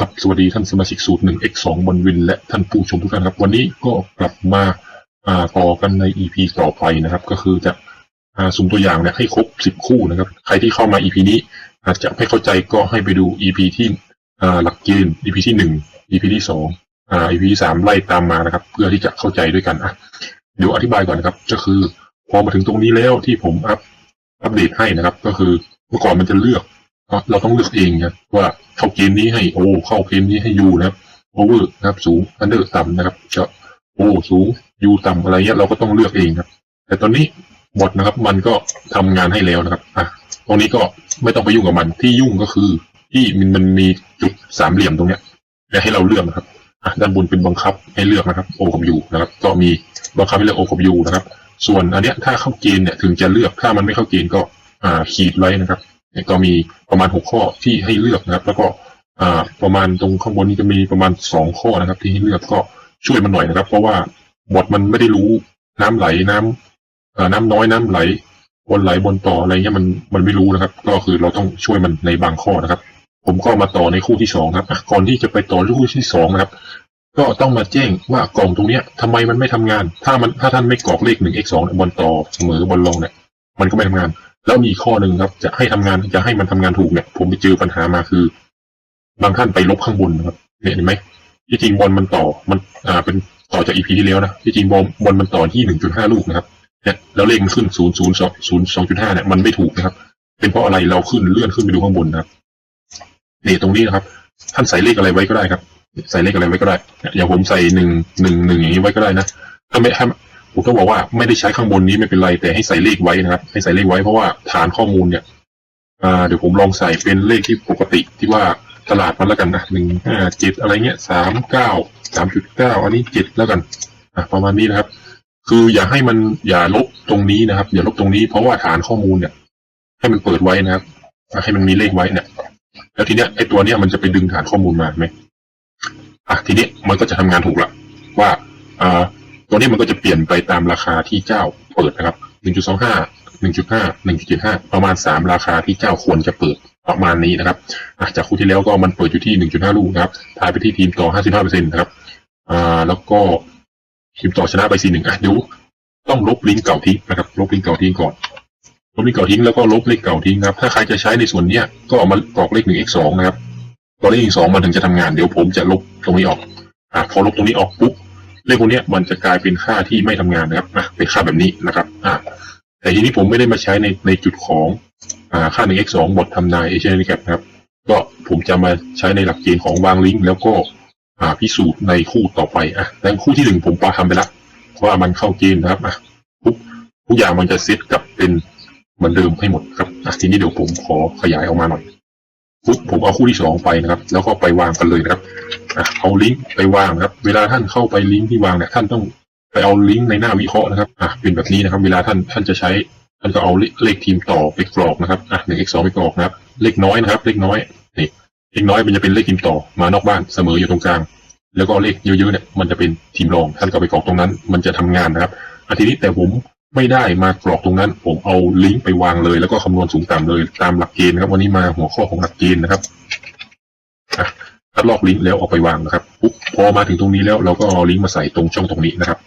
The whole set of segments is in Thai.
ครับสวัสดีท่านสมาชิกสูตร 1x2 บนวิน และท่านผู้ชมทุกท่านครับ วันนี้ก็กลับมาอ่าต่อกันใน EP ต่อไปนะครับ ก็คือจะอ่าสุ่มตัวอย่างเนี่ยให้ครบ10คู่นะครับ ใครที่เข้ามา EP นี้อาจจะไม่เข้าใจก็ให้ไปดู EP ที่อ่าหลักเกณฑ์ EP ที่1 EP ที่2อ่า EP ที่3ไล่ตามมานะครับ เพื่อที่จะเข้าใจด้วยกันอะเดี๋ยวอธิบายก่อนนะครับ ก็คือพอมาถึงตรงนี้แล้วที่ผมอัพอัปเดตให้นะครับ ก็คือเมื่อก่อนมันจะเลือก เราต้องเลือกเองครับว่าเข้าเกมนี้ให้โอเข้าเกมนี้ให้ยูนะครับโอเวอร์นะครับสูงอันเดอร์ต่ำนะครับจะโอสูงยูต่ำอะไรเงี้ยเราก็ต้องเลือกเองครับ แต่ตอนนี้บอทนะครับ มันก็ทำงานให้แล้วนะครับอะตรงนี้ก็ไม่ต้องไปยุ่งกับมันที่ยุ่งก็คือ ที่มันมันมีจุดสามเหลี่ยมตรงเนี้ยและให้เราเลือกนะครับอะด้านบนเป็นบังคับให้เลือกนะครับโอกับยูนะครับ ก็มีบังคับให้เลือกโอกับยูนะครับ ส่วนอันเนี้ยถ้าเข้าเกณฑ์เนี่ยถึงจะเลือกถ้ามันไม่เข้าเกณฑ์ก็อ่าขีดไว้นะครับ ก็มีประมาณหกข้อที่ให้เลือกนะครับ แล้วก็ประมาณตรงข้างบนนี้จะมีประมาณสองข้อนะครับ ที่ให้เลือกก็ช่วยมันหน่อยนะครับ เพราะว่าบทมันไม่ได้รู้น้ำไหลน้ำเอ่อน้ำน้อยน้ำไหลบนไหลบนต่ออะไรเงี้ยมันมันไม่รู้นะครับ ก็คือเราต้องช่วยมันในบางข้อนะครับ ผมก็มาต่อในคู่ที่สองครับก่อนที่จะไปต่อคู่ที่สองนะครับ ก็ต้องมาแจ้งว่ากล่องตรงเนี้ยทำไมมันไม่ทำงาน ถ้ามันถ้าท่านไม่กรอกเลขหนึ่ง x สองบนต่อเสมอบนลงเนี่ยมันก็ไม่ทำงาน แล้วมีข้อหนึ่งครับ จะให้ทำงานจะให้มันทำงานถูกเนี่ย ผมไปเจอปัญหามาคือ บางท่านไปลบข้างบนนะครับเนี่ยเห็นไหมที่จริงบอลมันต่อมันอ่าเป็นต่อจากอีพีที่แล้วนะที่จริงบอลบอลมันต่อที่หนึ่งจุดห้าลูกนะครับเนี่ยแล้วเลขมันขึ้นศูนย์ศูนย์สองศูนย์สองจุดห้าเนี่ยมันไม่ถูกนะครับ เป็นเพราะอะไรเราขึ้นเลื่อนขึ้นไปดูข้างบนนะครับเนี่ตรงนี้นะครับ ท่านใส่เลขอะไรไว้ก็ได้ครับ ใส่เลขอะไรไว้ก็ได้เนี่ยอย่างผมใส่หนึ่งหนึ่งหนึ่งอย่างนี้ไว้ก็ได้นะถ้าไม่ถ้า ผมต้องบอกว่าไม่ได้ใช้ข้างบนนี้ไม่เป็นไรแต่ให้ใส่เลขไว้นะครับ ให้ใส่เลขไว้เพราะว่าฐานข้อมูลเนี่ยเดี๋ยวผมลองใส่เป็นเลขที่ปกติที่ว่าตลาดมันแล้วกันนะหนึ่งห้าเจ็ดอะไรเงี้ยสามเก้าสามจุดเก้าอันนี้เจ็ดแล้วกันอะประมาณนี้นะครับ คืออย่าให้มันอย่าลบตรงนี้นะครับ อย่าลบตรงนี้เพราะว่าฐานข้อมูลเนี่ย ให้มันเปิดไว้นะครับให้มันมีเลขไว้เนี่ย แล้วทีเนี้ยไอ้ตัวเนี้ยมันจะไปดึงฐานข้อมูลมาไหมอะทีเนี้ยมันก็จะทำงานถูกละว่าอ่า ตัวนี้มันก็จะเปลี่ยนไปตามราคาที่เจ้าเปิดนะครับ 1.25 1.5 1.75 ประมาณ 3 ราคาที่เจ้าควรจะเปิดประมาณนี้นะครับจากคู่ที่แล้วก็มันเปิดอยู่ที่ 1.5 ลูกนะครับทายไปที่ทีมต่อ 55%นะครับอ่าแล้วก็ทีมต่อชนะไป 4-1 อะเดี๋ยวต้องลบลิงก์เก่าทิ้งนะครับ ลบลิงก์เก่าทิ้งก่อน ลบลิงก์เก่าทิ้งแล้วก็ลบเลขเก่าทิ้งนะครับ ถ้าใครจะใช้ในส่วนเนี้ยก็เอามากรอกเลข 1x2 นะครับกรอกเลข 1x2 มันถึงจะทำงาน เดี๋ยวผมจะลบตรงนี้ออกอะพอลบตรงนี้ออกปุ๊บ เลขพวกนี้มันจะกลายเป็นค่าที่ไม่ทำงานนะครับอะเป็นค่าแบบนี้นะครับอ่าแต่ทีนี้ผมไม่ได้มาใช้ในในจุดของอ่าค่า 1x2 บททำนายเอเชียนแคปนะครับ ก็ผมจะมาใช้ในหลักเกณฑ์ของวางลิงก์แล้วก็อ่าพิสูจน์ในคู่ต่อไปอะแต่คู่ที่หนึ่งผมปาทำไปละว่ามันเข้าเกณฑ์นะครับอะทุกทุกอย่างมันจะเซตกลับเป็นเหมือนเดิมให้หมดครับอะทีนี้เดี๋ยวผมขอขยายออกมาหน่อย ปุ๊บผมเอาคู่ที่สองไปนะครับ แล้วก็ไปวางกันเลยนะครับเอาลิงก์ไปวางนะครับ เวลาท่านเข้าไปลิงก์ที่วางเนี่ยท่านต้องไปเอาลิงก์ในหน้าวิเคราะห์นะครับอะเป็นแบบนี้นะครับ เวลาท่านท่านจะใช้ท่านก็เอาเลเลขทีมต่อไปกรอกนะครับอะหนึ่ง x สองไปกรอกนะครับ เลขน้อยนะครับ เลขน้อยนี่เลขน้อยมันจะเป็นเลขทีมต่อมานอกบ้านเสมออยู่ตรงกลาง แล้วก็เลขเยอะๆเนี่ยมันจะเป็นทีมรองท่านก็ไปกรอกตรงนั้น มันจะทำงานนะครับอาทีนี้แต่ผม ไม่ได้มากรอกตรงนั้น ผมเอาลิงก์ไปวางเลย แล้วก็คำนวณสูงต่ำเลยตามหลักเกณฑ์นะครับ วันนี้มาหัวข้อของหลักเกณฑ์นะครับคัดลอกลิงก์แล้วเอาไปวางนะครับปุ๊บพอมาถึงตรงนี้แล้วเราก็เอาลิงก์มาใส่ตรงช่องตรงนี้นะครับ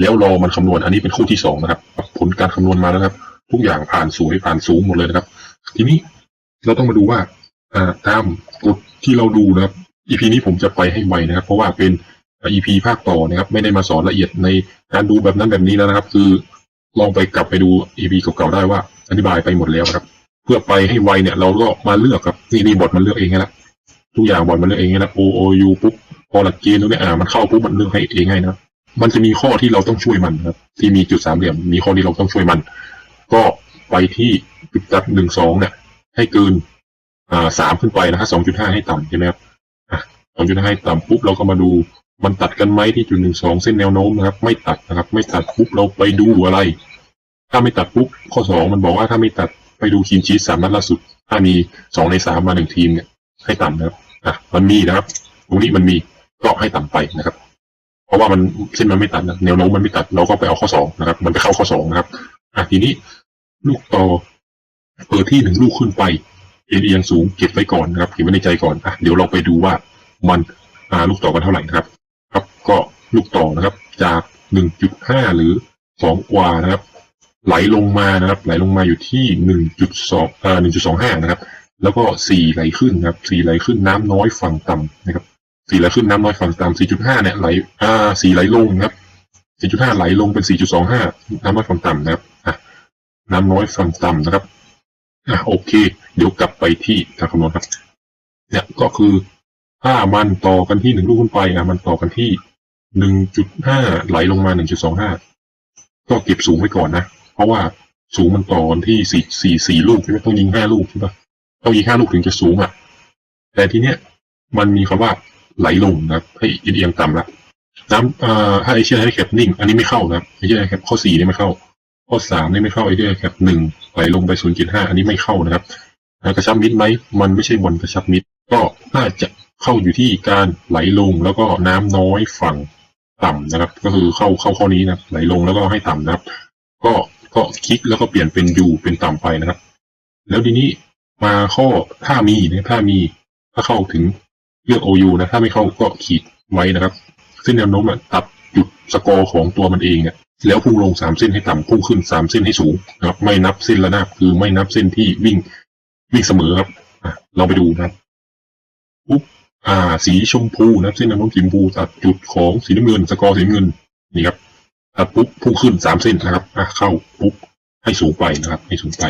แล้วรอมันคำนวณอันนี้เป็นคู่ที่สองนะครับ ผลการคำนวณมาแล้วครับ ทุกอย่างผ่านสูงให้ผ่านสูงหมดเลยนะครับ ทีนี้เราต้องมาดูว่าอ่าตามกฎที่เราดูนะครับ EP นี้ผมจะไปให้ไวนะครับ เพราะว่าเป็น EP ภาคต่อนะครับ ไม่ได้มาสอนละเอียดในการดูแบบนั้นแบบนี้แล้วนะครับ คือ ลองไปกลับไปดู EP เก่าๆได้ว่า อธิบายไปหมดแล้วครับ เพื่อไปให้ไวเนี่ย เราก็มาเลือกครับนี่นี่บทมันเลือกเองไงละทุกอย่างบอลมันเลือกเองนะ O O U ปุ๊บพอหลักเกณฑ์ตรงนี้อ่ามันเข้าปุ๊บมันเลือกให้เองให้นะมันจะมีข้อที่เราต้องช่วยมันครับที่มีจุดสามเหลี่ยมมีข้อที่เราต้องช่วยมัน ก็ไปที่จุดตัดหนึ่งสองเนี่ย ให้เกินอ่าสามขึ้นไปนะฮะสองจุดห้าให้ต่ำใช่ไหมครับสองจุดห้าให้ต่ำปุ๊บเราก็มาดู มันตัดกันไหมที่จุดหนึ่งสองเส้นแนวโน้มนะครับ ไม่ตัดนะครับ ไม่ตัดปุ๊บเราไปดูอะไร ถ้าไม่ตัดปุ๊บข้อสองมันบอกว่าถ้าไม่ตัดไปดูคีนชีสสามนัดล่าสุด ถ้ามีสองในสามมาหนึ่งทีมเนี่ยให้ต่ำนะครับอะมันมีนะครับ ตรงนี้มันมีก็ให้ต่ำไปนะครับ เพราะว่ามันเส้นมันไม่ตัดนะแนวโน้มมันไม่ตัดเราก็ไปเอาข้อสองนะครับ มันไปเข้าข้อสองนะครับอะทีนี้ลูกต่อเปิดที่หนึ่งลูกขึ้นไปเอียงสูงเก็บไว้ก่อนนะครับเก็บไว้ในใจก่อนอะเดี๋ยวเราไปดูว่ามันอ่าลูกต่อกันเท่าไหร่นะครับครับ ก็ลูกต่อนะครับ จาก 1.5 หรือ 2 กว่านะครับ ไหลลงมานะครับ ไหลลงมาอยู่ที่ 1.2อ่า1.25 นะครับ แล้วก็ 4 ไหลขึ้นนะครับ 4 ไหลขึ้นน้ำน้อยฝั่งต่ำนะครับ 4 ไหลขึ้นน้ำน้อยฝั่งต่ำ4.5 เนี่ยไหลอ่า4ไหลลงนะครับ4.5 ไหลลงเป็น 4.25 น้ำน้อยฝั่งต่ำนะครับอะน้ำน้อยฝั่งต่ำนะครับอะโอเค เดี๋ยวกลับไปที่ทางคำนวณครับ เนี่ยก็คือถ้ามันต่อกันที่หนึ่งลูกขึ้นไปอะมันต่อกันที่ หนึ่งจุดห้าไหลลงมาหนึ่งจุดสองห้าก็เก็บสูงไว้ก่อนนะ เพราะว่าสูงมันต่อกันที่สี่สี่สี่ลูกใช่ไหมต้องยิงห้าลูกใช่ปะต้องยิงห้าลูกถึงจะสูงอะ แต่ทีเนี้ยมันมีคำว่าไหลลงนะให้เอียงต่ำละน้ำเอ่าถ้าไอเชียไฮแคปนิ่ง อันนี้ไม่เข้านะไอเชียไฮแคปข้อสี่นี่ไม่เข้า ข้อสามนี่ไม่เข้าไอเชียไฮแคปหนึ่งไหลลงไปศูนย์จุดห้าอันนี้ไม่เข้านะครับกระชับมิดไหมมันไม่ใช่บอลกระชับมิดก็น่าจะเข้าอยู่ที่การไหลลงแล้วก็น้ำน้อยฝั่ง ต่ำนะครับ ก็คือเข้าเข้าข้อนี้นะไหลลงแล้วก็ให้ต่ำนะครับ ก็ก็คลิกแล้วก็เปลี่ยนเป็นยูเป็นต่ำไปนะครับ แล้วทีนี้มาข้อถ้ามีนะถ้ามีถ้าเข้าถึงเลือก OU นะ ถ้าไม่เข้าก็ขีดไว้นะครับซึ่งแนวโน้มอะตัดจุดสกอร์ของตัวมันเองเนี่ยแล้วพุ่งลงสามเส้นให้ต่ำพุ่งขึ้นสามเส้นให้สูงนะครับไม่นับเส้นระนาบคือไม่นับเส้นที่วิ่งวิ่งเสมอครับเราไปดูนะครับปุ๊บ อ่า สีชมพูนะครับเส้นนวโน้มสีชมพูตัดจุดของสีน้ำเงิน สกอร์สีน้ำเงินนี่ครับตัดปุ๊บพุ่งขึ้นสามเส้นนะครับอะเข้าปุ๊บให้สูงไปนะครับ ให้สูงไป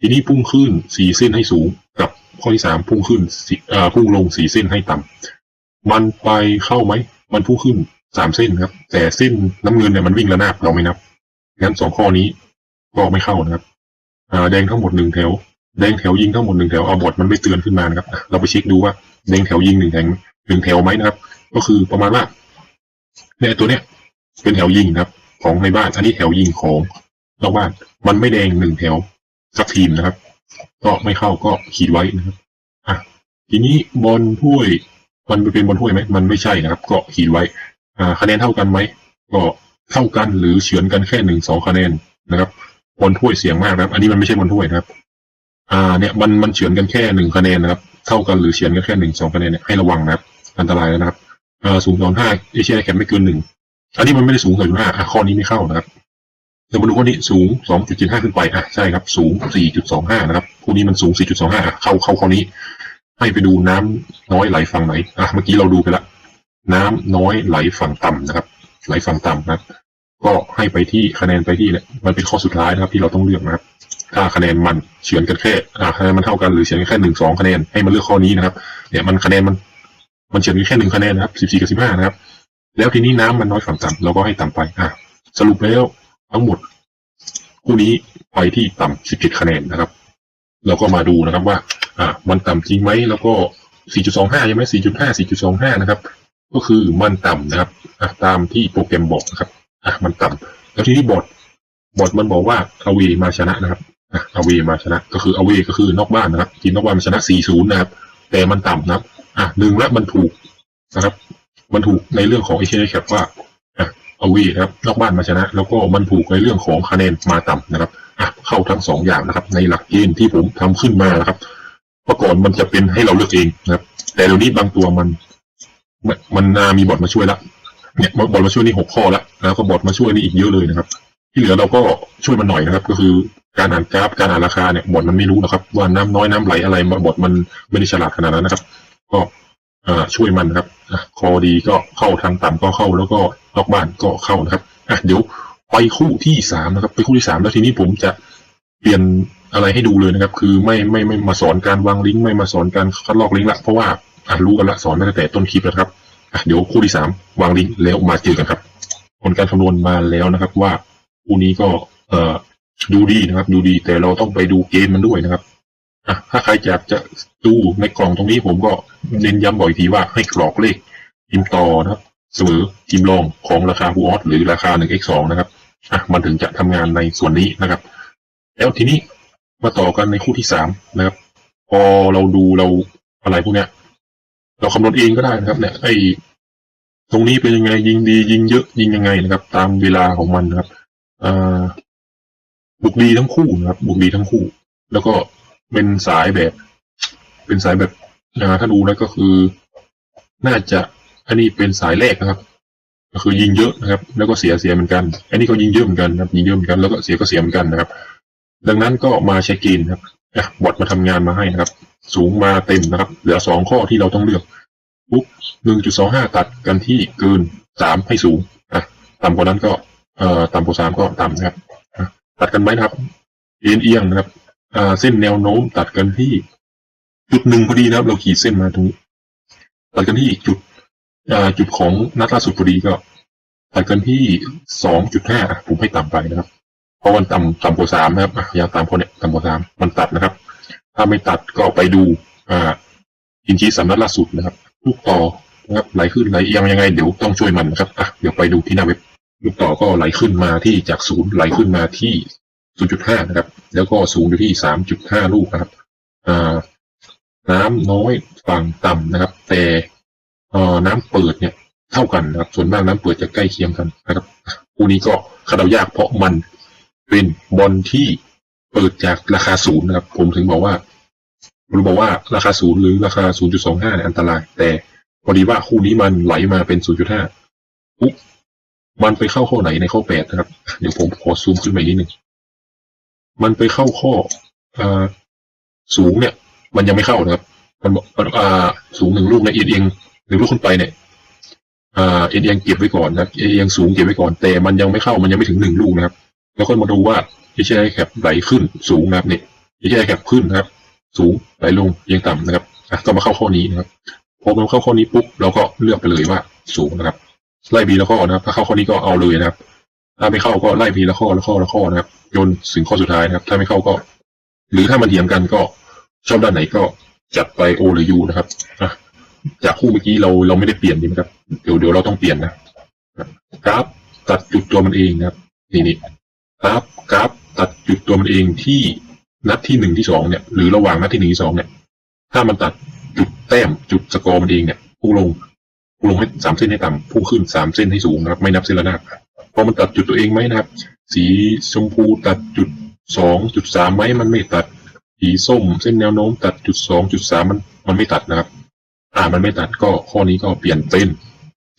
ทีนี้พุ่งขึ้นสี่เส้นให้สูงกับข้อที่สามพุ่งขึ้นสี่อ่าพุ่งลงสี่เส้นให้ต่ำมันไปเข้าไหมมันพุ่งขึ้นสามเส้นครับ แต่เส้นน้ำเงินเนี่ยมันวิ่งระนาบเราไม่นับงั้นสองข้อนี้ก็ไม่เข้านะครับ อ่า แดงทั้งหมดหนึ่งแถว แดงแถวยิงทั้งหมดหนึ่งแถวเอาบทมันไม่เตือนขึ้นมานะครับเราไปเช็คดูว่าแดงแถวยิงหนึ่งแถวหนึ่งแถวไหมนะครับ ก็คือประมาณว่าเนี่ยตัวเนี้ย เป็นแถวยิงนะครับ ของในบ้านอันนี้แถวยิงของนอกบ้านมันไม่แดงหนึ่งแถวสักทีมนะครับ ก็ไม่เข้าก็ขีดไว้นะครับอะทีนี้บอลถ้วย มันเป็นบอลถ้วยไหมมันไม่ใช่นะครับ ก็ขีดไว้ อ่า คะแนนเท่ากันไหมก็เท่ากันหรือเฉือนกันแค่หนึ่งสองคะแนนนะครับบอลถ้วยเสียงมากนะครับ อันนี้มันไม่ใช่บอลถ้วยนะครับ อ่าเนี่ยมันมันเฉือนกันแค่หนึ่งคะแนนนะครับ เท่ากันหรือเฉือนกันแค่หนึ่งสองคะแนนเนี่ยให้ระวังนะครับ อันตรายแล้วนะครับอ่าสูงสองห้าเอเชียแคปไม่เกินหนึ่งอันนี้มันไม่ได้สูงเกินห้าอะข้อนี้ไม่เข้านะครับเดี๋ยวมาดูข้อนี้สูงสองจุดเจ็ดห้าขึ้นไปอะใช่ครับ สูงสี่จุดสองห้านะครับคู่นี้มันสูงสี่จุดสองห้าเข้าเข้าข้อนี้ ให้ไปดูน้ำน้อยไหลฝั่งไหนอะเมื่อกี้เราดูไปละน้ำน้อยไหลฝั่งต่ำนะครับ ไหลฝั่งต่ำนะครับ ก็ให้ไปที่คะแนนไปที่เนี่ยมันเป็นข้อสุดท้ายนะครับ ที่เราต้องเลือกนะครับ ถ้าคะแนนมันเฉือนกันแค่อ่าคะแนนมันเท่ากันหรือเฉือนกันแค่หนึ่งสองคะแนนให้มันเลือกข้อนี้นะครับเนี่ยมันคะแนนมันมันเฉือนกันแค่หนึ่งคะแนนนะครับสิบสี่กับสิบห้านะครับ แล้วทีนี้น้ำมันน้อยฝั่งต่ำเราก็ให้ต่ำไปอะสรุปแล้วทั้งหมดคู่นี้ไปที่ต่ำสิบเจ็ดคะแนนนะครับ เราก็มาดูนะครับว่า อ่า มันต่ำจริงไหมแล้วก็สี่จุดสองห้าใช่ไหมสี่จุดห้าสี่จุดสองห้านะครับ ก็คือมันต่ำนะครับอะตามที่โปรแกรมบอกนะครับอะมันต่ำแล้วทีนี้บอร์ดบอร์ดมันบอกว่าเอาเวมาชนะนะครับ อเอาเวมาชนะ ก็คืออาเวก็คือนอกบ้านนะครับทีมนอกบ้านมันชนะ 4-0 นะครับ แต่มันต่ำนะครับ อะหนึ่งและมันถูกนะครับ มันถูกในเรื่องของเอเชียแคปว่าอะอาเวนะครับ นอกบ้านมาชนะ แล้วก็มันถูกในเรื่องของคะแนนมาต่ำนะครับอะเข้าทั้งสองอย่างนะครับ ในหลักเกณฑ์ที่ผมทำขึ้นมานะครับเมื่อก่อนมันจะเป็นให้เราเลือกเองนะครับ แต่เดี๋ยวนี้บางตัวมันมันนามีบอร์ดมาช่วยละเนี่ยบอร์ดมาช่วยนี่หกข้อละแล้วก็บอร์ดมาช่วยนี่อีกเยอะเลยนะครับ ที่เหลือเราก็ช่วยมันหน่อยนะครับ ก็คือการอ่านกราฟการอ่านราคาเนี่ยบอดมันไม่รู้นะครับ ว่าน้ำน้อยน้ำไหลอะไรบอร์ดมันไม่ได้ฉลาดขนาดนั้นนะครับ ก็ช่วยมันครับคอดีก็เข้าทางต่ำก็เข้าแล้วก็นอกบ้านก็เข้านะครับอะเดี๋ยวไปคู่ที่สามนะครับ ไปคู่ที่สามแล้วทีนี้ผมจะเปลี่ยนอะไรให้ดูเลยนะครับ คือไม่ไม่ไม่มาสอนการวางลิงก์ไม่มาสอนการคัดลอกลิงก์ละเพราะว่าอะรู้กันละสอนมาตั้งแต่ต้นคลิปแล้วครับอะเดี๋ยวคู่ที่สามวางลิงก์แล้วมาเจอกันครับ ผลการคำนวณมาแล้วนะครับ ว่าคู่นี้ก็เอ่อ ดูดีนะครับ ดูดีแต่เราต้องไปดูเกมมันด้วยนะครับอะถ้าใครอยากจะดูในกล่องตรงนี้ผมก็เน้นย้ำบ่อยทีว่าให้กรอกเลขทีมต่อนะครับ เสมอทีมรองของราคาบูออสหรือราคา 1x2 นะครับอะมันถึงจะทำงานในส่วนนี้นะครับ แล้วทีนี้มาต่อกันในคู่ที่สามนะครับ พอเราดูเราอะไรพวกเนี้ย เราคำนวณเองก็ได้นะครับเนี่ยไอตรงนี้เป็นยังไงยิงดียิงเยอะยิงยังไงนะครับ ตามเวลาของมันนะครับอ่า บุกดีทั้งคู่นะครับบุกดีทั้งคู่ แล้วก็เป็นสายแบบ เป็นสายแบบอ่าถ้าดูแล้วก็คือ น่าจะอันนี้เป็นสายแรกนะครับ ก็คือยิงเยอะนะครับ แล้วก็เสียเสียเหมือนกัน อันนี้ก็ยิงเยอะเหมือนกันนะครับ ยิงเยอะเหมือนกันแล้วก็เสียก็เสียเหมือนกันนะครับ ดังนั้นก็มาใช้เกณฑ์ครับบอทมาทำงานมาให้นะครับ สูงมาเต็มนะครับ เหลือสองข้อที่เราต้องเลือกปุ๊บหนึ่งจุดสองห้าตัดกันที่เกินสามให้สูงอะต่ำกว่านั้นก็เอ่อต่ำกว่าสามก็ต่ำนะครับ ตัดกันไหมนะครับ เอียงเอียงนะครับอ่าเส้นแนวโน้มตัดกันที่ จุดหนึ่งพอดีนะครับ เราขีดเส้นมาตรงนี้ตัดกันที่จุดอ่าจุดของนัดล่าสุดพอดีก็ตัดกันที่สองจุดห้าผมให้ต่ำไปนะครับ เพราะมันต่ำต่ำกว่าสามนะครับอะอยาต่ำคนเนี่ยต่ำกว่าสามมันตัดนะครับ ถ้าไม่ตัดก็ไปดูอ่าอินชีสำนักล่าสุดนะครับลูกต่อนะครับไหลขึ้นไหลเอียงยังไงเดี๋ยวต้องช่วยมันนะครับอะเดี๋ยวไปดูที่หน้าเว็บ ลูกต่อก็ไหลขึ้นมาที่จากศูนย์ไหลขึ้นมาที่ 0.5 นะครับ แล้วก็สูงอยู่ที่ 3.5 ลูกนะครับอ่าน้ำน้อยฝั่งต่ำนะครับ แต่อ่อน้ำเปิดเนี่ยเท่ากันนะครับ ส่วนมากน้ำเปิดจะใกล้เคียงกันนะครับคู่นี้ก็คาดเดายากเพราะมันเป็นบอลที่เปิดจากราคาศูนย์นะครับ ผมถึงบอกว่าผมบอกว่าราคาศูนย์หรือราคา 0.25เนี่ยอันตราย แต่พอดีว่าคู่นี้มันไหลมาเป็น 0.5ปุ๊บ มันไปเข้าข้อไหนในข้อแปดนะครับ เดี๋ยวผมขอซูมขึ้นไปนิดนึงมันไปเข้าข้ออสูงเนี่ย มันยังไม่เข้านะครับ มันบอกสูงหนึ่งลูกนะเอียงเอียงหนึ่งลูกขึ้นไปเนี่ยเอียงเอียงเก็บไว้ก่อนนะเอียงเอียงสูงเก็บไว้ก่อน แต่มันยังไม่เข้ามันยังไม่ถึงหนึ่งลูกนะครับ แล้วค่อยมาดูว่าเอชไอแคปไหลขึ้นสูงนะครับเนี่ยเอชไอแคปขึ้นนะครับ สูงไหลลงเอียงต่ำนะครับอะก็มาเข้าข้อนี้นะครับพอมาเข้าข้อนี้ปุ๊บเราก็เลือกไปเลยว่าสูงนะครับ ไล่บีละข้อนะครับ ถ้าเข้าข้อนี้ก็เอาเลยนะครับ ถ้าไม่เข้าก็ไล่บีละข้อละข้อละข้อนะครับจนถึงข้อสุดท้ายนะครับ ถ้าไม่เข้าก็ หรือถ้ามันเถียงกันก็ชอบด้านไหนก็จัดไปโอหรือยูนะครับอะจากคู่เมื่อกี้เราเราไม่ได้เปลี่ยนดีไหมครับ เดี๋ยวเดี๋ยวเราต้องเปลี่ยนนะกราฟตัดจุดตัวมันเองนะครับ นี่นี่กราฟกราฟตัดจุดตัวมันเองที่นัดที่หนึ่งที่สองเนี่ย หรือระหว่างนัดที่หนึ่งที่สองเนี่ย ถ้ามันตัดจุดแต้มจุดสกอร์มันเองเนี่ยพุ่งลง ลงให้สามเส้นให้ต่ำพุ่งขึ้นสามเส้นให้สูงนะครับ ไม่นับเส้นระนาบพอมันตัดจุดตัวเองไหมนะครับ สีชมพูตัดจุดสองจุดสามไหมมันไม่ตัด สีส้มเส้นแนวโน้มตัดจุดสองจุดสามมันมันไม่ตัดนะครับ อ่ามันไม่ตัดก็ข้อนี้ก็เปลี่ยนเป็น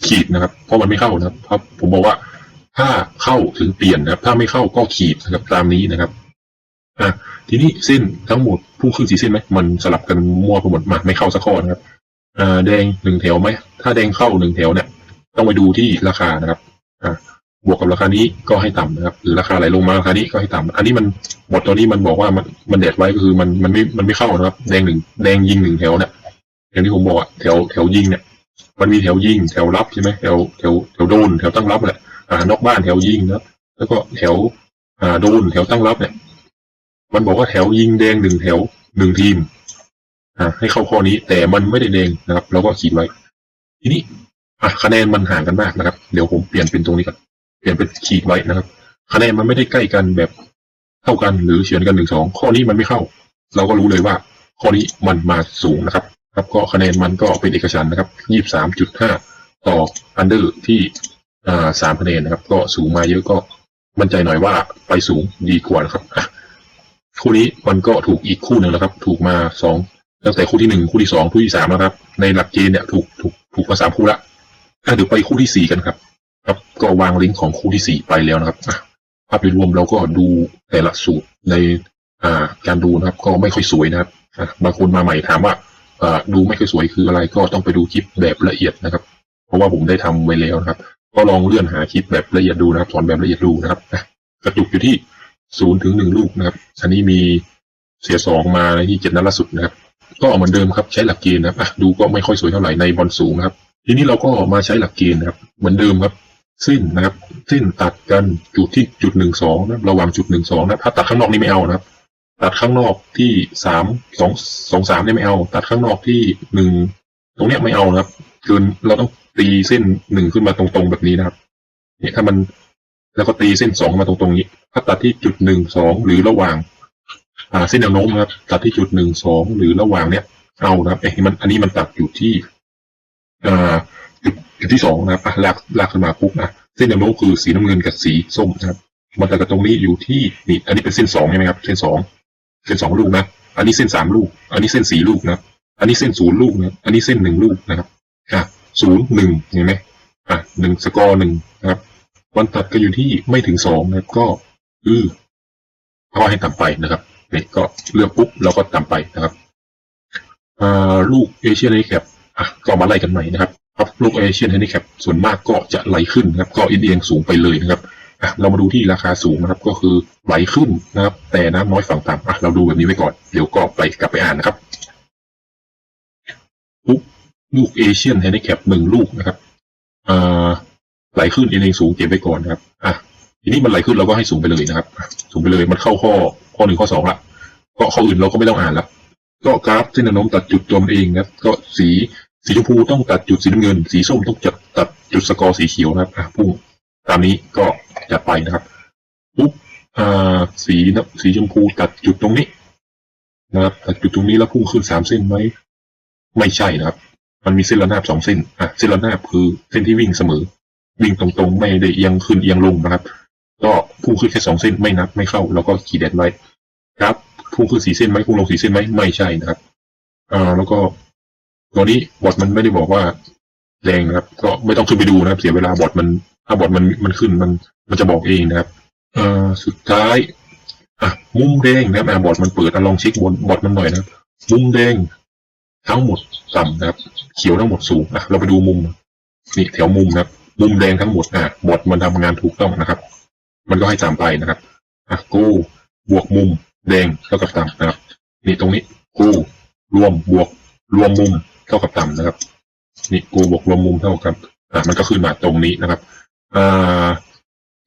ขีดนะครับ เพราะมันไม่เข้านะครับเพราะผมบอกว่าถ้าเข้าถึงเปลี่ยนนะครับ ถ้าไม่เข้าก็ขีดนะครับตามนี้นะครับอะทีนี้เส้นทั้งหมดพุ่งขึ้นสีเส้นไหมมันสลับกันมั่วไปหมดมาไม่เข้าสักข้อนะครับ อ่าแดงหนึ่งแถวไหม ถ้าแดงเข้าหนึ่งแถวเนี่ย ต้องไปดูที่ราคานะครับอ่าบวกกับราคานี้ก็ให้ต่ำนะครับ หรือราคาไหลลงมาราคานี้ก็ให้ต่ำอันนี้มันบทตัวนี้มันบอกว่ามันมันเด็ดไว้ก็คือมันมันไม่มันไม่เข้านะครับ แดงหนึ่งแดงยิงหนึ่งแถวเนี่ยอย่างที่ผมบอกอะแถวแถวยิงเนี่ย มันมีแถวยิง แถวรับใช่ไหมแถวแถวแถวโดน แถวตั้งรับแหละอ่านอกบ้านแถวยิงนะแล้วก็แถวอ่าโดนแถวตั้งรับเนี่ย มันบอกว่าแถวยิงแดงหนึ่งแถวหนึ่งทีม ให้เข้าข้อนี้ แต่มันไม่ได้แดงนะครับ เราก็ขีดไว้ ทีนี้อะคะแนนมันห่างกันมากนะครับ เดี๋ยวผมเปลี่ยนเป็นตรงนี้ก่อนเปลี่ยนเป็นขีดไว้นะครับ คะแนนมันไม่ได้ใกล้กันแบบเท่ากันหรือเฉือนกันหนึ่งสองข้อนี้มันไม่เข้า เราก็รู้เลยว่า ข้อนี้มันมาสูงนะครับ ครับก็คะแนนมันก็เป็นเอกฉันนะครับยี่สามจุดห้าต่ออันเดอร์ที่สามคะแนนนะครับ ก็สูงมาเยอะก็มั่นใจหน่อยว่าไปสูงดีกว่านะครับคู่นี้มันก็ถูกอีกคู่หนึ่งแล้วครับ ถูกมาสอง ตั้งแต่คู่ที่หนึ่งคู่ที่สองคู่ที่สามนะครับ ในหลักเกณฑ์เนี่ยถูกถูกถูกมาสามคู่ละเดี๋ยวไปคู่ที่สี่กันครับ ครับก็วางลิงก์ของคู่ที่สี่ไปแล้วนะครับภาพโดยรวมเราก็ดูแต่ละสูตรในอ่าการดูนะครับ ก็ไม่ค่อยสวยนะครับบางคนมาใหม่ถามว่าอ่าดูไม่ค่อยสวยคืออะไรก็ต้องไปดูคลิปแบบละเอียดนะครับ เพราะว่าผมได้ทำไว้แล้วนะครับ ก็ลองเลื่อนหาคลิปแบบละเอียดดูนะครับสอนแบบละเอียดดูนะครับกระจุกอยู่ที่ศูนย์ถึงหนึ่งลูกนะครับอันนี้มีเสียสองมาในที่เจ็ดนัดล่าสุดนะครับ ก็เหมือนเดิมครับใช้หลักเกณฑ์นะครับดูก็ไม่ค่อยสวยเท่าไหร่ในบอลสูงนะครับ ทีนี้เราก็มาใช้หลักเกณฑ์นะครับ เหมือนเดิมครับเส้นนะครับเส้นตัดกันจุดที่จุดหนึ่งสองนะระหว่างจุดหนึ่งสองนะถ้าตัดข้างนอกนี่ไม่เอานะครับ ตัดข้างนอกที่สามสองสองสามนี่ไม่เอา ตัดข้างนอกที่หนึ่งตรงเนี้ยไม่เอานะครับเกินเราต้องตีเส้นหนึ่งขึ้นมาตรงๆแบบนี้นะครับเนี่ยถ้ามันแล้วก็ตีเส้นสองมาตรงๆนี้ ถ้าตัดที่จุดหนึ่งสองหรือระหว่าง เส้นแนวโน้มนะครับ ตัดที่จุดหนึ่งสองหรือระหว่างเนี้ยเอานะครับเอ้มันอันนี้มันตัดอยู่ที่จุดที่สองนะครับอะลากลากขึ้นมาปุ๊บนะเส้นแนวโน้มคือสีน้ำเงินกับสีส้มนะครับมันแต่กับตรงนี้อยู่ที่นี่อันนี้เป็นเส้นสองใช่ไหมครับเส้นสองเส้นสองลูกนะอันนี้เส้นสามลูก อันนี้เส้นสี่ลูกนะอันนี้เส้นศูนย์ลูกนะอันนี้เส้นหนึ่งลูกนะครับอะศูนย์หนึ่งเห็นไหมอะหนึ่งสกอร์หนึ่งนะครับวันตัดก็อยู่ที่ไม่ถึงสองนะครับก็คือก็ให้ต่ำไปนะครับ นี่ก็เลือกปุ๊บเราก็ต่ำไปนะครับลูกเอเชียน d ฮแคปอะก็มาไล่กันใหม่นะครับครับลูกเอเชียน d ฮแคปส่วนมากก็จะไหลขึ้นนะครับก็เอียงสูงไปเลยนะครับอะเรามาดูที่ราคาสูงนะครับก็คือไหลขึ้นนะครับ แต่น้ำน้อยฝั่งต่ำอะเราดูแบบนี้ไว้ก่อนเดี๋ยวก็ไปกลับไปอ่านนะครับปุ๊บลูกเอเชียน d ฮแคปหนึ่งลูกนะครับอ่าไหลขึ้นเอียงสูงเก็บไว้ก่อนนะครับอะทีนี้มันไหลขึ้นเราก็ให้สูงไปเลยนะครับ สูงไปเลยมันเข้าข้อ ข้อหนึ่งข้อสองละก็ข้ออื่นเราก็ไม่ต้องอ่านละก็กราฟเส้นแนวโน้มตัดจุดตัวมันเองนะก็สีสีชมพูต้องตัดจุดสีน้ำเงิน สีส้มต้องจัดตัดจุดสกอร์สีเขียวนะครับอะพุ่งตามนี้ก็จะไปนะครับปุ๊บอ่าสีน้ำสีชมพูตัดจุดตรงนี้นะครับตัดจุดตรงนี้แล้วพุ่งขึ้นสามเส้นไหมไม่ใช่นะครับ มันมีเส้นระนาบสองเส้นอะเส้นระนาบคือเส้นที่วิ่งเสมอ วิ่งตรงๆ ไม่ได้เอียงขึ้นเอียงลงนะครับ ก็พุ่งขึ้นแค่สองเส้นไม่นับไม่เข้า แล้วก็ขีดแดนไว้ครับพุ่งขึ้นสีเส้นไหมพุ่งลงสีเส้นไหมไม่ใช่นะครับอ่าแล้วก็ตัวนี้บอทมันไม่ได้บอกว่าแรงนะครับ ก็ไม่ต้องขึ้นไปดูนะครับ เสียเวลาบอทมันถ้าบอทมันมันขึ้นมันมันจะบอกเองนะครับอ่าสุดท้ายอะมุมแดงนะครับอ่าบอทมันเปิดอะลองเช็คบนบอทมันหน่อยนะครับมุมแดงทั้งหมดต่ำนะครับ เขียวทั้งหมดสูงอะเราไปดูมุมนี่แถวมุมนะครับ มุมแดงทั้งหมดอะบอทมันทำงานถูกต้องนะครับ มันก็ให้ตามไปนะครับอะกูบวกมุมแดงเท่ากับต่ำนะครับ นี่ตรงนี้กูรวมบวกรวมมุมเท่ากับต่ำนะครับ นี่กูบวกรวมมุมเท่ากับอ่ามันก็ขึ้นมาตรงนี้นะครับอ่า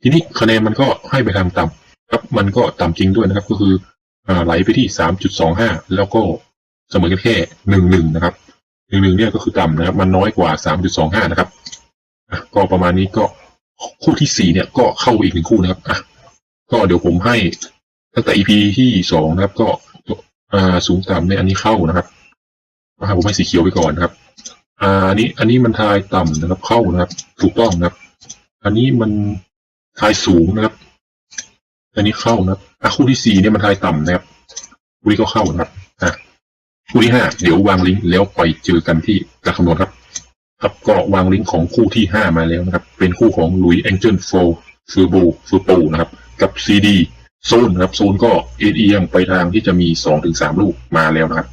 ทีนี้คะแนนมันก็ให้ไปทางต่ำครับมันก็ต่ำจริงด้วยนะครับ ก็คืออ่าไหลไปที่สามจุดสองห้าแล้วก็เสมอกันแค่หนึ่งหนึ่งนะครับหนึ่งหนึ่งเนี่ยก็คือต่ำนะครับ มันน้อยกว่าสามจุดสองห้านะครับอะก็ประมาณนี้ก็ คู่ที่สี่เนี่ยก็เข้าอีกหนึ่งคู่นะครับอะก็เดี๋ยวผมให้ตั้งแต่ EP ที่สองนะครับ ก็อ่าสูงต่ำในยอันนี้เข้านะครับอ่าผมให้สีเขียวไปก่อนนะครับอ่าอันนี้อันนี้มันทายต่ำนะครับเข้านะครับ ถูกต้องนะครับ อันนี้มันทายสูงนะครับ อันนี้เข้านะครับอะคู่ที่สี่เนี่ยมันทายต่ำนะครับคู่นี้ก็เข้านะครับอะคู่ที่ห้าเดี๋ยววางลิงก์แล้วไปเจอกันที่การคำนวณครับ ครับก็วางลิงก์ของคู่ที่ห้ามาแล้วนะครับ เป็นคู่ของลุยแองเจิลโฟฟูบูฟูปูนะครับ กับซีดีโซนนะครับโซนก็เอียงไปทางที่จะมีสองถึงสามลูกมาแล้วนะครับ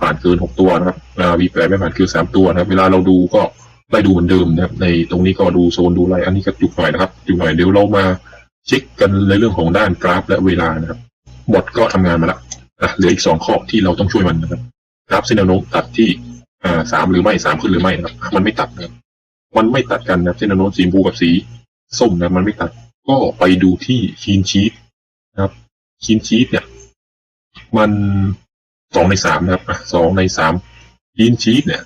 ผ่านเกินหกตัวนะครับวีแปดไม่ผ่านคือสามตัวนะครับ เวลาเราดูก็ไล่ดูเหมือนเดิมนะครับ ในตรงนี้ก็ดูโซนดูไรอันนี้ก็จุกหน่อยนะครับจุกหน่อยเดี๋ยวเรามาเช็คกันในเรื่องของด้านกราฟและเวลานะครับบอทก็ทำงานมาแล้วอะเหลืออีกสองข้อที่เราต้องช่วยมันนะครับกราฟเส้นแนวโน้มตัดที่ อ่าสามหรือไม่สามขึ้นหรือไม่นะครับมันไม่ตัดนะมันไม่ตัดกันนะเส้นแนวโน้มสีชมพูกับสีส้มนะมันไม่ตัด ก็ไปดูที่คีนชีตนะครับคินชีสเนี่ย มันสองในสามนะครับอะสองในสามคินชีสเนี่ย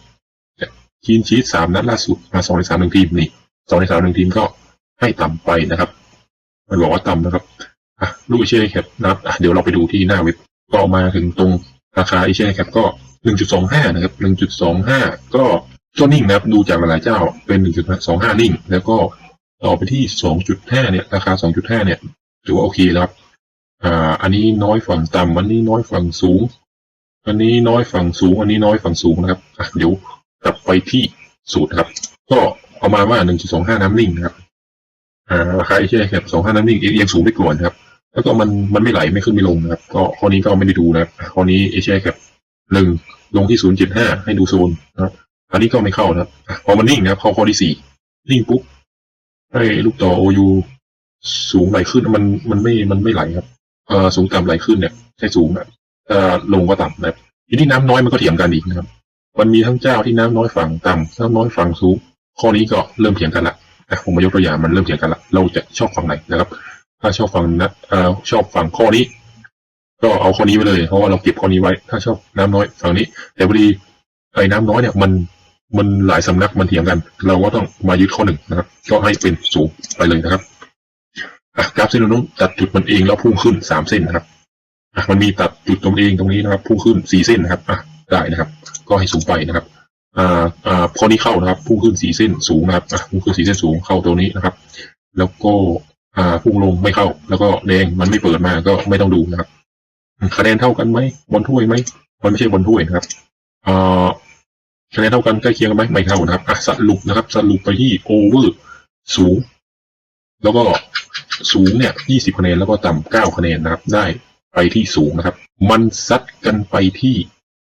คินชีสสามนัดล่าสุดมาสองในสามหนึ่งทีมนี่สองในสามหนึ่งทีมก็ให้ต่ำไปนะครับ มันบอกว่าต่ำนะครับอะลูกเชียแคปนะครับอะเดี๋ยวเราไปดูที่หน้าเว็บก็มาถึงตรงราคาเอเชียแคปก็ หนึ่งจุดสองห้านะครับหนึ่งจุดสองห้าก็ก็นิ่งนะครับ ดูจากหลายๆเจ้าเป็นหนึ่งจุดสองห้านิ่ง แล้วก็ต่อไปที่สองจุดห้าเนี่ยราคาสองจุดห้าเนี่ยถือว่าโอเคแล้วครับ อ่า อันนี้น้อยฝั่งต่ำอันนี้น้อยฝั่งสูง อันนี้น้อยฝั่งสูง อันนี้น้อยฝั่งสูงนะครับอะเดี๋ยวกลับไปที่สูตรครับ ก็เอามาว่า1.25น้ำนิ่งนะครับ อ่าราคาเอเชียแคป25น้ำนิ่งเอียงสูงไปก่อนครับ แล้วก็มันมันไม่ไหลไม่ขึ้นไม่ลงนะครับ ก็ข้อนี้ก็ไม่ได้ดูนะครับข้อนี้เอเชียแคปหนึ่ง ลงที่ 0.5 ให้ดูโซนนะครับ อันนี้ก็ไม่เข้านะครับพอมันนิ่งนะครับ เข้าข้อที่สี่นิ่งปุ๊บให้ลูกต่อ OU สูงไหลขึ้นมันมันไม่มันไม่ไหลครับเอ่อสูงต่ำไหลขึ้นเนี่ยใช่สูงนะเอ่อลงก็ต่ำนะครับทีนี้น้ำน้อยมันก็เถียงกันอีกนะครับ มันมีทั้งเจ้าที่น้ำน้อยฝั่งต่ำน้ำน้อยฝั่งสูง ข้อนี้ก็เริ่มเถียงกันละอะผมมายกตัวอย่างมันเริ่มเถียงกันละเราจะชอบฝั่งไหนนะครับ ถ้าชอบฝั่งนะเอ่อชอบฝั่งข้อนี้ ก็เอาข้อนี้ไปเลยเพราะว่าเราเก็บข้อนี้ไว้ ถ้าชอบน้ำน้อยฝั่งนี้ แต่พอดีไอ้น้ำน้อยเนี่ยมันมันหลายสำนักมันเถียงกัน เราก็ต้องมายึดข้อหนึ่งนะครับ ก็ให้เป็นสูงไปเลยนะครับอะกราฟเส้นนวโน้มตัดจุดมันเองแล้วพุ่งขึ้นสามเส้นนะครับอะมันมีตัดจุดตรงเองตรงนี้นะครับ พุ่งขึ้นสี่เส้นนะครับอะได้นะครับ ก็ให้สูงไปนะครับอ่าอ่าข้อนี้เข้านะครับ พุ่งขึ้นสี่เส้นสูงนะครับอะพุ่งขึ้นสี่เส้นสูงเข้าตัวนี้นะครับ แล้วก็อ่าพุ่งลงไม่เข้า แล้วก็แดงมันไม่เปิดมาก็ไม่ต้องดูนะครับ คะแนนเท่ากันไหมบนถ้วยไหมมันไม่ใช่บนถ้วยนะครับเอ่อคะแนนเท่ากันใกล้เคียงกันไหมไม่เท่านะครับอะสรุปนะครับ สรุปไปที่โอเวอร์สูง แล้วก็สูงเนี่ยยี่สิบคะแนนแล้วก็ต่ำเก้าคะแนนนะครับ ได้ไปที่สูงนะครับ มันซัดกันไปที่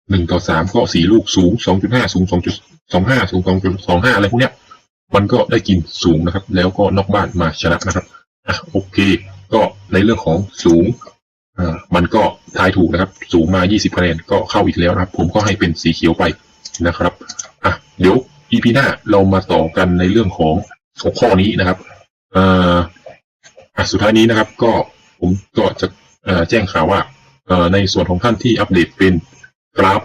หนึ่งต่อสามก็สี่ลูกสูงสองจุดห้าสูงสองจุดสองห้าสูงสองจุดสองห้าอะไรพวกเนี้ย มันก็ได้กินสูงนะครับ แล้วก็นอกบ้านมาชนะนะครับอะโอเค ก็ในเรื่องของสูง มันก็ทายถูกนะครับ สูงมา 20คะแนนก็เข้าอีกแล้วนะครับ ผมก็ให้เป็นสีเขียวไปนะครับอะเดี๋ยว EP หน้าเรามาต่อกันในเรื่องของหัวข้อนี้นะครับอ่าสุดท้ายนี้นะครับ ก็ผมก็จะแจ้งข่าวว่าในส่วนของท่านที่อัปเดตเป็นกราฟ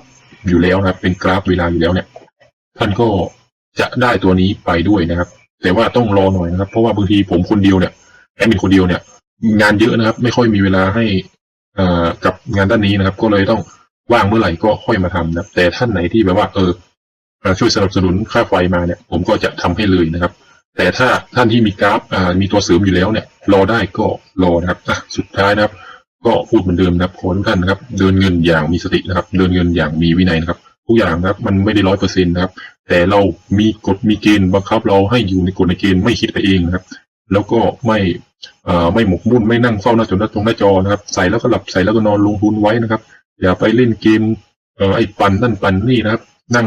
อยู่แล้วนะครับ เป็นกราฟเวลาอยู่แล้วเนี่ย ท่านก็จะได้ตัวนี้ไปด้วยนะครับ แต่ว่าต้องรอหน่อยนะครับ เพราะว่าบางทีผมคนเดียวเนี่ยแอดมินคนเดียวเนี่ย งานเยอะนะครับ ไม่ค่อยมีเวลาให้ กับงานด้านนี้นะครับ ก็เลยต้องว่างเมื่อไหร่ก็ค่อยมาทำนะครับแต่ท่านไหนที่แบบว่า เออช่วยสนับสนุนค่าไฟมาเนี่ย ผมก็จะทำให้เลยนะครับ แต่ถ้าท่านที่มีกราฟมีตัวเสริมอยู่แล้วเนี่ย รอได้ก็รอนะครับอะสุดท้ายนะครับ ก็พูดเหมือนเดิมนะครับขอทุกท่านนะครับ เดินเงินอย่างมีสตินะครับ เดินเงินอย่างมีวินัยนะครับทุกอย่างนะครับ มันไม่ได้ร้อยเปอร์เซ็นต์นะครับ แต่เรามีกฎมีเกณฑ์บังคับเราให้อยู่ในกฎในเกณฑ์ไม่คิดไปเองนะครับ แล้วก็ไม่ไม่หมกมุ่นไม่นั่งเฝ้าหน้าจอหน้าตรงหน้าจอนะครับ ใส่แล้วก็หลับใส่แล้วก็นอนลงทุนไว้นะครับ อย่าไปเล่นเกมไอ้ปั่นนั่นปั่นนี่นะครับ นั่ง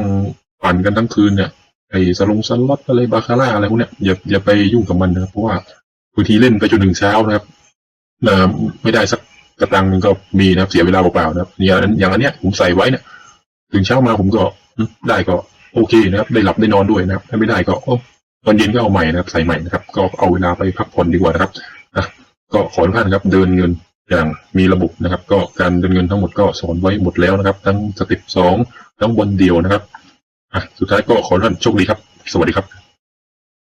ปั่นกันทั้งคืนเนี่ยไอ้สลงสล็อตอะไรบาคาร่าอะไรพวกเนี้ยอย่าอย่าไปยุ่งกับมันนะครับเพราะว่าบางทีเล่นไปจนถึงเช้านะครับไม่ได้สักกระตังนึงก็มีนะครับ เสียเวลาเปล่าๆนะครับอย่างนั้นอย่างอันเนี้ยผมใส่ไว้เนี่ยถึงเช้ามาผมก็ได้ก็โอเคนะครับ ได้หลับได้นอนด้วยนะครับ ถ้าไม่ได้ก็โอ้ ตอนเย็นก็เอาใหม่นะครับ ใส่ใหม่นะครับ ก็เอาเวลาไปพักผ่อนดีกว่านะครับอะก็ขอทุกท่านครับเดินเงินอย่างมีระบบนะครับ ก็การเดินเงินทั้งหมดก็สอนไว้หมดแล้วนะครับ ทั้งสเต็ปสองทั้งบนเดียวนะครับอะสุดท้ายก็ขอทุกท่านโชคดีครับ สวัสดีครับ